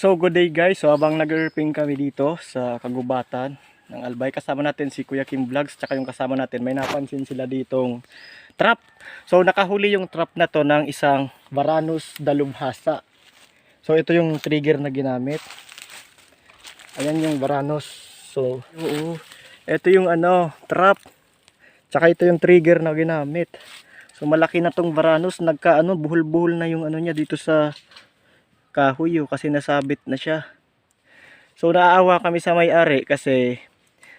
So good day guys, so habang nag-irping kami dito sa kagubatan ng Albay, kasama natin si Kuya Kim Vlogs, tsaka yung kasama natin, may napansin sila ditong trap. So nakahuli yung trap na to ng isang Varanus dalubhasa. So ito yung trigger na ginamit. Ayan yung Varanus. So, oo. Ito yung ano, trap. Tsaka ito yung trigger na ginamit. So malaki na tong Varanus, nagka ano, buhol-buhol na yung ano niya dito sa kahoy oh, kasi nasabit na siya. So naaawa kami sa may-ari kasi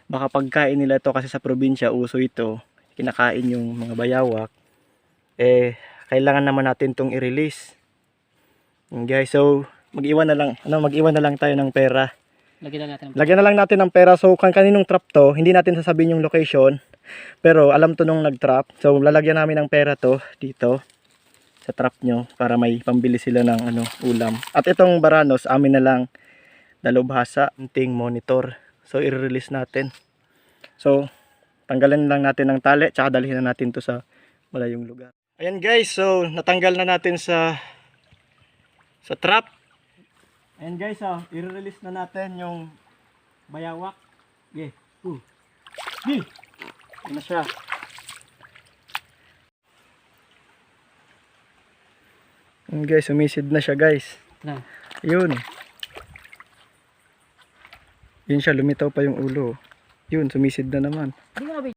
baka pagkain nila to kasi sa probinsya uso ito. Kinakain yung mga bayawak. Eh kailangan naman natin tong i-release. Yun, guys, so mag-iwan na lang, ano, mag-iwan na lang tayo ng pera. Lagyan lang natin ng Lagyan na lang natin ng pera. So, kan kaninong trap to, hindi natin sasabihin yung location. Pero, alam to nung nag-trap. So, lalagyan namin ng pera to dito sa trap nyo para may pambili sila ng ano, ulam. At itong baranos, amin na lang dalubhasa, ting monitor. So, i-release natin. So, tanggalan lang natin ng tali, tsaka dalhin na natin to sa malayong lugar. Ayan guys, so natanggal na natin sa sa trap. Ayan guys, ah, i-release na natin yung bayawak. Okay. Uh. Ano na siya? Ayan guys, sumisid na siya guys. Na. Yun. Yun siya, lumitaw pa yung ulo. Yun, sumisid na naman. Hindi